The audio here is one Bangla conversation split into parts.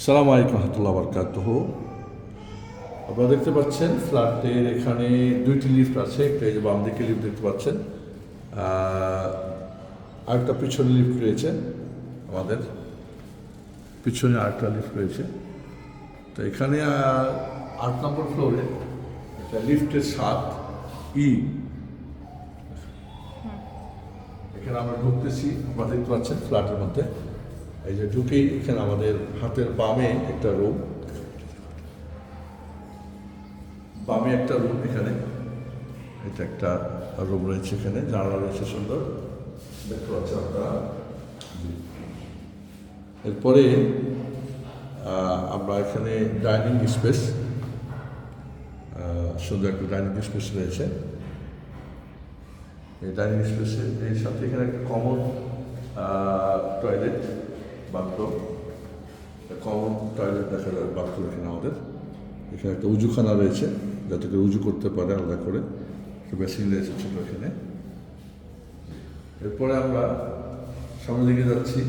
সালাম আলাইকুম রহমতুল্লাহ বরকাত আপনারা দেখতে পাচ্ছেন ফ্ল্যাটের এখানে দুইটি লিফট আছে, একটা এই যে বাম দিকে লিফট দেখতে পাচ্ছেন আরেকটা পিছনে লিফট রয়েছে আমাদের, পিছনে আরেকটা লিফট রয়েছে। তো এখানে আট নম্বর ফ্লোরে একটা লিফটের সাত ই। এখানে আমরা ঢুকতেছি, আপনারা দেখতে পাচ্ছেন ফ্ল্যাটের মধ্যে। এই যে ঢুকেই এখানে আমাদের হাতের বামে একটা রুম। বামে একটা রুম এখানে। এটা একটা রুম রয়েছে এখানে, জানালা রয়েছে সুন্দর। দেখতে পাচ্ছেন আপনারা? এরপরে আমরা এখানে ডাইনিং স্পেস সুন্দর একটা ডাইনিং স্পেস রয়েছে। এই ডাইনিং স্পেসের সাথে এখানে একটা common toilet. Bathroom common toilet দেখা যায় বাথরুম এখানে আমাদের। এখানে একটা উজুখানা রয়েছে, যাতে করে উজু করতে পারে আলাদা করে। বেসিন রয়েছে ছোটো এখানে। এরপরে আমরা সামনের দিকে যাচ্ছি।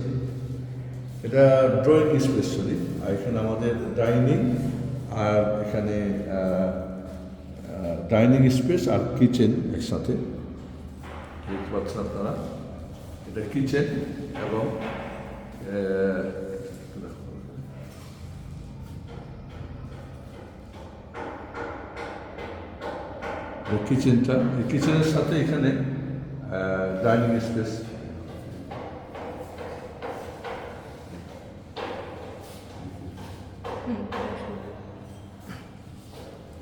এটা ড্রয়িং সরি আর এখানে আমাদের ডাইনিং আর এখানে ডাইনিং স্পেস আর কিচেন একসাথে। দেখতে পাচ্ছেন আপনারা। এটা কিচেন এবং কিচেনটা এই কিচেনের সাথে এখানে ডাইনিং স্পেস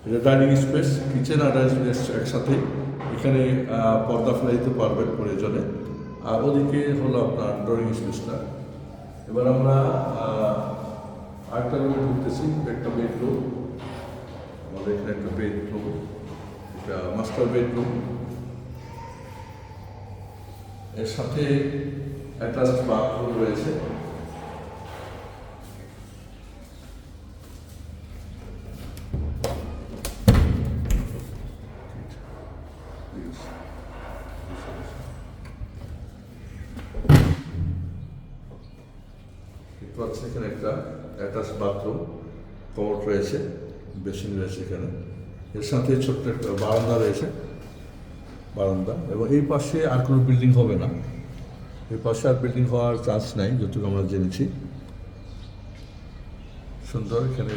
এটা ডাইনিং স্পেস কিচেন আর ডাইনিং স্পেস একসাথে এখানে পর্দা ফেলে দিতে পারবেন প্রয়োজনে। আর ওদিকে হলো আপনার ড্রয়িং স্পেসটা এবার আমরা আরেকটা রুমে ঢুকতেছি একটা বেডরুম আমাদের এখানে একটা বেডরুম একটা মাস্টার বেডরুম এর সাথে অ্যাটাচড বাথরুম রয়েছে। পাচ্ছেন এখানে একটা অ্যাটাচ বাথরুম, কমোড রয়েছে, বেসিন রয়েছে এখানে। এর সাথে ছোট্ট একটা বারান্দা রয়েছে, বারান্দা, এবং এই পাশে আর কোনো বিল্ডিং হবে না। এই পাশে আর বিল্ডিং হওয়ার চান্স নাই, যতটুকু আমরা জেনেছি। সুন্দর এখানে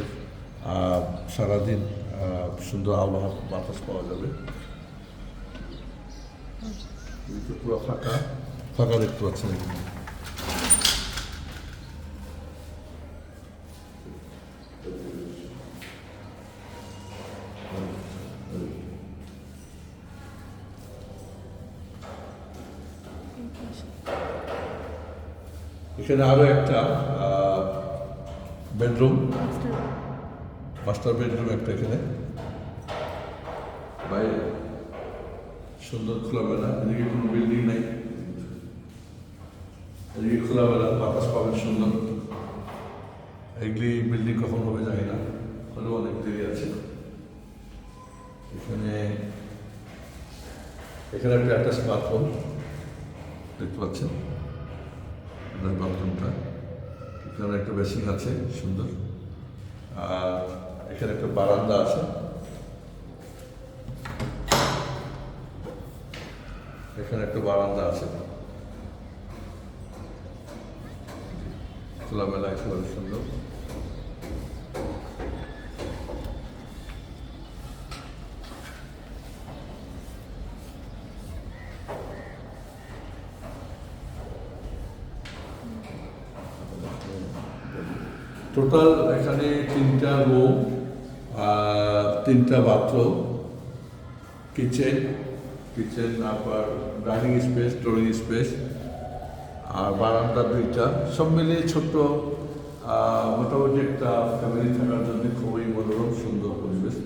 সারাদিন সুন্দর আবহাওয়া, বাতাস পাওয়া যাবে। পুরো ফাঁকা ফাঁকা দেখতে পাচ্ছেন এখানে। এখানে আরও একটা বেডরুম। মাস্টার বেডরুম একটা এখানে। বাইরে সুন্দর খোলামেলা। এদিকে কোনো বিল্ডিং নাই। এদিকে খোলামেলা, বাতাস পাবেন সুন্দর। এগুলি বিল্ডিং কখন হবে, জানি না। হলেও অনেক দেরি আছে। এখানে এখানে একটা অ্যাটাচ বাথরুম দেখতে পাচ্ছেন। আপনার বাথরুমটা। এখানে একটা বেসিন আছে, সুন্দর। আর এখানে একটা বারান্দা আছে। এখানে একটা বারান্দা আছে। খোলামেলা, একেবারে সুন্দর। টোটাল এখানে তিনটা রুম তিনটা বাথরুম কিচেন কিচেন আবার ডাইনিং স্পেস স্টোরিং স্পেস আর বারান্দা দুইটা। সব মিলিয়ে ছোট্ট মোটামুটি একটা ফ্যামিলি থাকার জন্য খুবই মনোরম, সুন্দর পরিবেশ।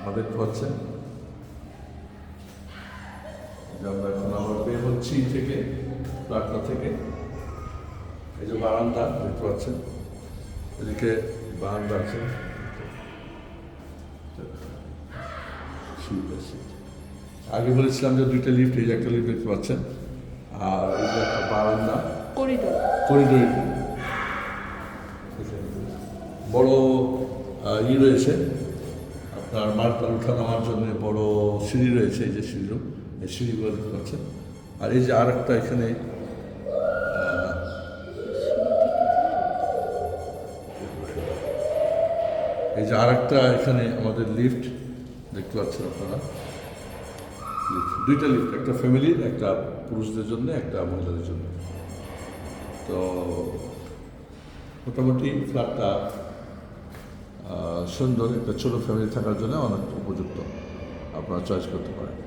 আমাদের পাচ্ছেন আমরা এখন আবার বের হচ্ছি থেকে। প্লাটনা থেকে। এই যে বারান্দা দেখতে পাচ্ছেন? এদিকে বারান্দা আছে। আগে বলেছিলাম যে দুইটা লিফট এই একটা লিফট দেখতে পাচ্ছেন। আর এই যে একটা বারান্দা। করিডোর করিডোর বড় ই রয়েছে। আপনার মার্কাল উঠা নামার জন্য বড় সিঁড়ি রয়েছে এই যে সিঁড়ি এই সিঁড়িগুলো দেখতে পাচ্ছেন। আর এই যে আর একটা এখানে এই যে আর একটা এখানে আমাদের লিফট দেখতে পাচ্ছেন আপনারা। দুইটা লিফট একটা ফ্যামিলির একটা পুরুষদের জন্য, একটা মহিলাদের জন্য। তো মোটামুটি ফ্ল্যাটটা সুন্দর, একটা ছোটো ফ্যামিলি থাকার জন্য অনেক উপযুক্ত। আপনারা চয়েস করতে পারেন।